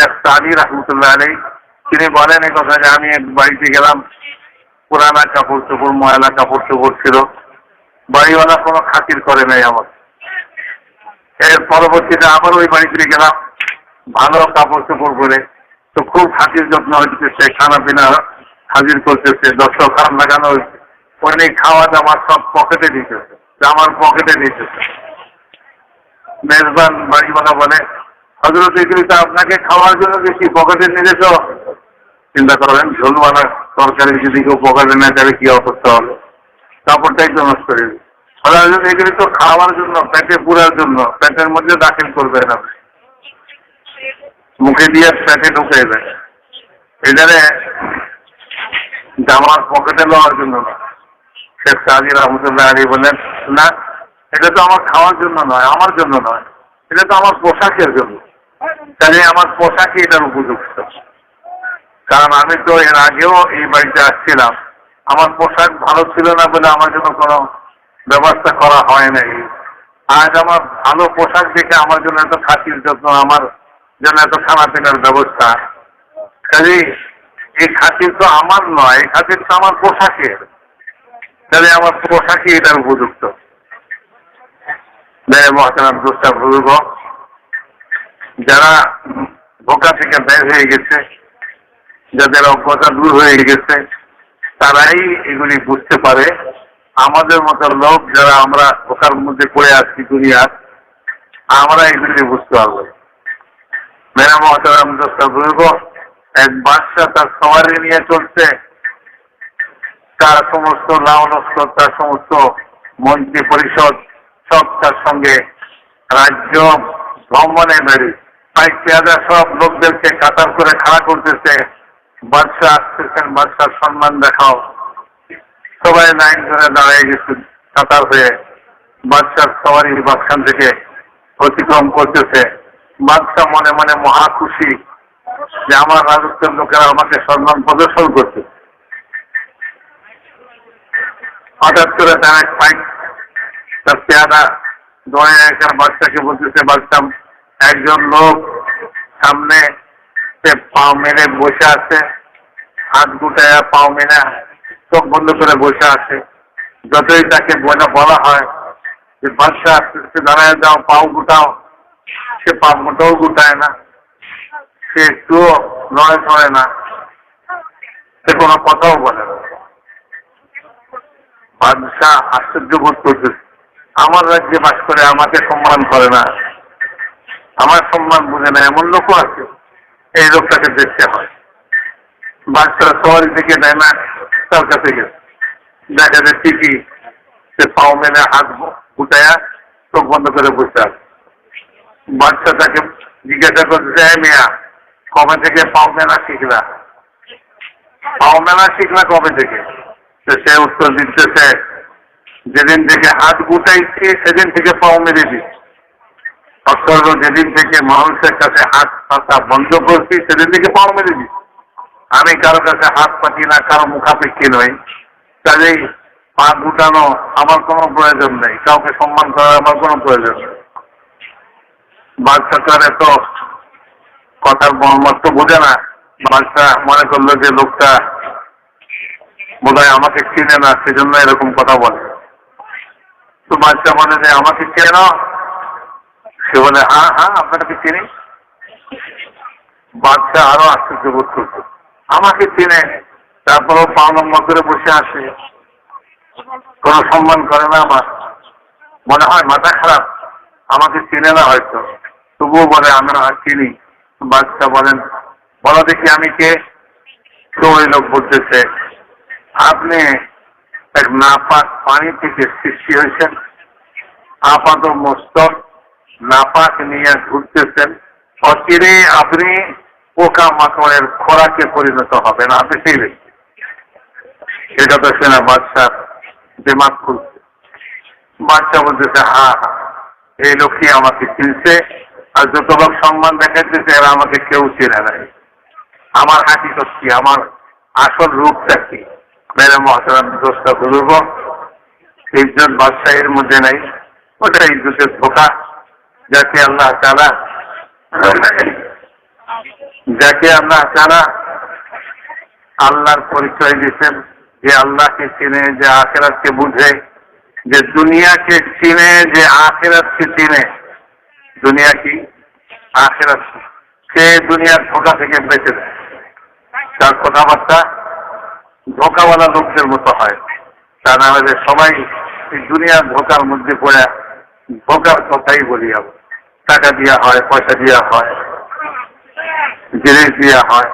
শেখ রহমতুল্লাহ আলী তিনি বলেন এই কথা যে আমি বাড়িতে গেলাম, পুরানা কাপড় চোপড়, ময়লা কাপড় চোপড় ছিল, বাড়িওয়ালা কোনো খাতির করে নাই আমার। এর পরবর্তীতে আবার ওই বাড়িতে গেলাম, ভালো কাপড় চোপড় করে তো খুব খাতির যত্ন হইতেছে খানা পিনা হাজির করতেছে, দর্শক খান লাগানো হয়েছে। অনেক খাওয়া দাওয়া সব পকেটে দিতেছে, জামার পকেটে দিতেছে। মেজবান বাড়িওয়ালা বলে হজরত তো আপনাকে খাওয়ার জন্য বেশি পকেটে নিয়েছ। চিন্তা করবেন, ঝোলওয়ালা তরকারি যদি কেউ পকেটে নেয়, তাহলে কি অবস্থা হবে? কাপড়টাই তো নষ্ট হয়ে হজরত এগুলি তো খাওয়ার জন্য, পেটে পুরার জন্য, পেটের মধ্যে দাখিল করবে না মুখে দিয়ে পেটে ঢুকে দেয় এটারে জামার পকেটে লওয়ার জন্য না। শেখ সাজি রহমতুল্লাহ আলী বললেন না, এটা তো আমার খাওয়ার জন্য নয়, আমার জন্য নয়। এটা তো আমার পোশাকের জন্য। তাহলে আমার পোশাকই এটার উপযুক্ত? কারণ আমি তো এর আগেও এই বাড়িতে আসছিলাম। আমার পোশাক ভালো ছিল না বলে আমার জন্য কোনো ব্যবস্থা করা হয় নাই। আজ আমার ভালো পোশাক দেখে আমার জন্য এত খাতির যত্ন, আমার জন্য এত খানা পিনার ব্যবস্থা। কাজে এই খাতির তো আমার নয়, এই খাতির তো আমার পোশাকের। তাহলে আমার পোশাকই এটার উপযুক্ত? মহাতারাম দোষটা ভুলব যারা বোকা থেকে বের হয়ে গেছে, যাদের অজ্ঞতা দূর হয়ে গেছে, তারাই এগুলি বুঝতে পারে। আমাদের মতো লোক যারা আমরা বোকার মধ্যে পড়ে আসছি দুনিয়ার, আমরা এগুলি বুঝতে পারব। মেরা মহাতারাম এক বাদশা তার সবারই নিয়ে চলছে। তার সমস্ত লাউনস্ক তার সমস্ত মন্ত্রী পরিষদ সব তার সঙ্গে রাজ্য ভ্রমণে বেরি তাই পেয়াদা সব লোকদেরকে কাতার করে খাড়া করতেছে। বাদশাহ আসতেছেন বাদশার সম্মান দেখাও। সবাই লাইন ধরে দাঁড়িয়ে গেছে, কাতার হয়ে। বাদশার সবারই বাদখান থেকে অতিক্রম করতেছে। বাদশাহ মনে মনে মহা খুশি যে আমার রাজত্বের লোকেরা আমাকে সম্মান প্রদর্শন করছে। হঠাৎ করে তার এক পাইক তার পেয়াদা দোয়া একার বাচ্চাকে বলতেছে বাচ্চা একজন লোক সামনে সে পাও মেরে বসে আছে, হাত গুটায় পাও মেরে চোখ বন্ধ করে বসে আছে। যতই তাকে বলে, বলা হয় যে বাচ্চা আস্তে আস্তে দাঁড়ায় যাও, পাও গুটাও। সে পা মোটাও গুটায় না। সে একটুও নড়ে চড়ে না। সে কোনো কথাও বলে না। বাদশাহ আশ্চর্য বোধ করতেছে। আমার রাজ্যে বাস করে, আমাকে সম্মান করে না। আমার সম্মান বুঝে না, এমন লোকও আছে, এই লোকটাকে দেখতে হয়। বাচ্চারা সবারই থেকে দেয় না, তার কাছে গেছে। দেখা যায় ঠিকই সে পাও মেনে হাত গুটায়া চোখ বন্ধ করে বসে আছে। বাচ্চা তাকে জিজ্ঞাসা করতে "এই মেয়া, কবে থেকে পাও মেলা শিখলা? পাও মেলা শিখলা কবে থেকে? সে উত্তর দিতেছে যেদিন থেকে হাত গুটাইছি, সেদিন থেকে পাও মেরে দিচ্ছি। অর্থাৎ যেদিন থেকে মানুষের কাছে হাত পাতা বন্ধ করছি, সেদিন থেকে পাও মেরে দিচ্ছি আমি কারও কাছে হাত পাতি না, কারও মুখাপেক্ষি নই। কাজেই পা গুটানো আমার কোনো প্রয়োজন নেই। কাউকে সম্মান করার আমার কোনো প্রয়োজন নেই। বাচ্চাটার এত কথার মর্মার্থ বোঝে না। বাচ্চা মনে করল যে লোকটা বোধহয় আমাকে চিনে না, সেজন্য এরকম কথা বলে। তো বাচ্চা বলে যে, আমাকে চেন? সে বলে হ্যাঁ হ্যাঁ আপনাকে চিনি? বাচ্চা আরও আশ্চর্য বোধ করছে। আমাকে চিনে, তারপরেও নম্বর করে বসে আসে কোন সম্মান করে না আমার। মনে হয় মাথা খারাপ। আমাকে চিনে না হয়তো। তবুও বলে, আমরা চিনি। বাচ্চা বলেন, বলো দেখি আমি কে? তো ওই লোক বলতেছে, আপনি এক নাপাক পানি থেকে সৃষ্টি হয়েছেন। আপাত মস্তক নাপাক নিয়ে ঘুরতেছেন। অচিরে আপনি পোকা মাকড়ের খোরাকে পরিণত হবেন, আপনি সেই ব্যক্তি। এটা তো সেনা বাচ্চার দিমাগ খুলছে। বাচ্চা বলতেছে, হা হা, এই লোকই আমাকে চিনছে আর যত লোক সম্মান দেখাইতেছে, এরা আমাকে কেউ চেনে নাই। আমার হাকিকত কি? আমার আসল রূপটা কি? মেরে মহাতারাম দোষটা বলব ইজ্জত বাদশাহের মধ্যে নাই ওটা ইজ্জতের ধোকা। যাকে আল্লাহ তারা যাকে আল্লাহ তারা আল্লাহর পরিচয় দিচ্ছেন যে আল্লাহকে চিনে, যে আখেরাতকে বুঝে, যে দুনিয়াকে চিনে, যে আখেরাতকে চিনে। দুনিয়া কি? আখেরাত সে দুনিয়ার ধোকা থেকে বেঁচে দেয় তার কথাবার্তা ধোকাওয়ালা লোকদের মতো হয়। তা না হলে সবাই দুনিয়ার ধোকার মধ্যে পড়ে, ধোকার কথাই বলি আমরা। টাকা দেওয়া হয়, পয়সা দেওয়া হয়, জিনিস দেওয়া হয়,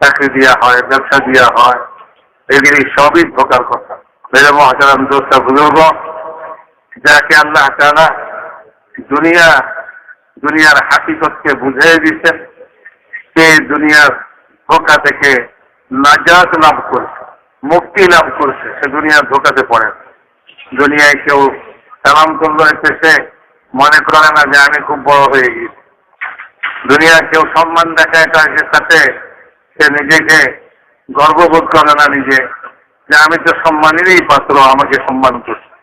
চাকরি দেওয়া হয়, ব্যবসা দেওয়া হয়, এগুলি সবই ধোকার কথা। মেরে মহাজারাম দোষটা বুঝব? যাকে আল্লাহ তারা দুনিয়া, দুনিয়ার হাকিকতকে বুঝিয়ে দিচ্ছেন সে দুনিয়ার ধোকা থেকে নাজাত লাভ করছে, মুক্তি লাভ করছে, সে দুনিয়ার ধোকাতে পড়ে দুনিয়ায় কেউ সালাম করল, এসে সে মনে করে না যে আমি খুব বড় হয়ে গেছি। দুনিয়া কেউ সম্মান দেখায় কাজের সাথে, সে নিজেকে গর্ববোধ করে না নিজে, যে আমি তো সম্মানেরই পাত্র, আমাকে সম্মান করছে।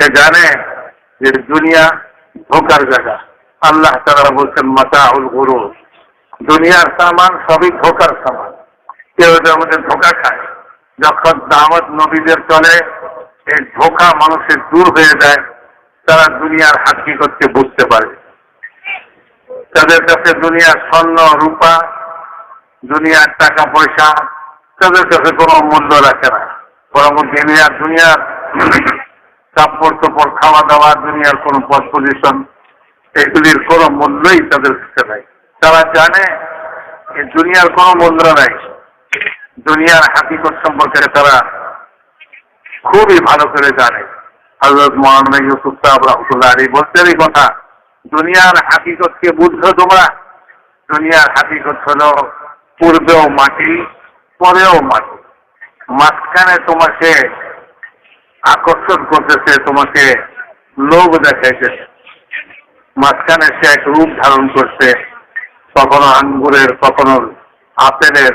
সে জানে যে দুনিয়া ধোকার জায়গা। আল্লাহ তারা বলছেন মাতা মাতাউল গুরু দুনিয়ার সামান সবই ধোকার সামান। কেউ এদের মধ্যে ধোকা খায়। যখন দাওয়াত নবীদের চলে, এই ধোকা মানুষের দূর হয়ে যায়। তারা দুনিয়ার হাকিকতকে বুঝতে পারে। তাদের কাছে দুনিয়ার স্বর্ণ, রূপা, দুনিয়ার টাকা পয়সা তাদের কাছে কোনো মূল্য রাখে না। বরং দুনিয়ার দুনিয়ার কাপড় খাওয়া দাওয়া দুনিয়ার কোনো পদ পজিশন এগুলির কোনো মূল্যই তাদের কাছে নাই। তারা জানে দুনিয়ার কোনো মূল্য নাই। দুনিয়ার হাকিকত সম্পর্কে তারা খুবই ভালো করে জানে। হজরত মহানমা ইউসুফ সাহেব রহমতুল্লাহ আলী বলছেন, এই কথা দুনিয়ার হাকিকতকে বুঝছ তোমরা? দুনিয়ার হাকিকত হলো পূর্বেও মাটি, পরেও মাটি। মাঝখানে তোমাকে আকর্ষণ করতেছে, তোমাকে লোভ দেখাইতেছে মাঝখানে সে এক রূপ ধারণ করছে, কখনো আঙ্গুরের, কখনো আপেলের,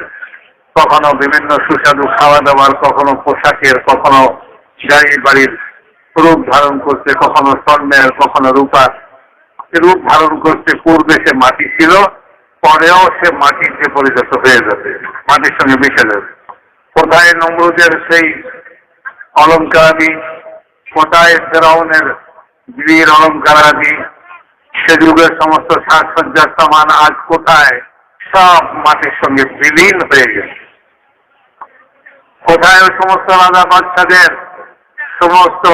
কখনো বিভিন্ন সুস্বাদু খাওয়া দাওয়ার কখনো পোশাকের, কখনো গাড়ি বাড়ির রূপ ধারণ করছে, কখনো স্বর্ণের, কখনো রূপার। রূপ ধারণ করছে পূর্বে সে মাটি ছিল, পরেও সে মাটিতে পরিণত হয়ে যাবে, মাটির সঙ্গে মিশে যাবে। কোথায় নমরুদের সেই অলঙ্কারাদি, কোথায় ফেরাউনের বীর অলঙ্কারাদি, সে যুগের সমস্ত সাজসজ্জার সামান আজ কোথায়? সব মাটির সঙ্গে বিলীন হয়ে গেছে। কোথায় সমস্ত রাজা বাচ্চাদের সমস্ত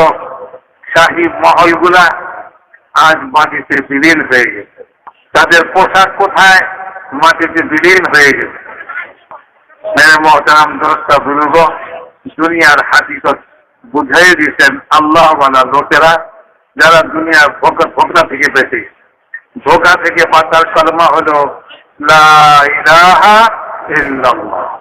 শাহী মহলগুলা আজ মাটিতে বিলীন হয়ে গেছে। তাদের পোশাক কোথায়? মাটিতে বিলীন হয়ে গেছে। মেরে মহতারাম দরস্তা বুলুগ দুনিয়ার হাকিকত বুঝাই দিয়েছেন আল্লাহ লোকেরা, যারা দুনিয়ার ভোগনা থেকে বেঁচে। ধোকা থেকে বাঁচার কলমা হলো, লা ইলাহা ইল্লাল্লাহ।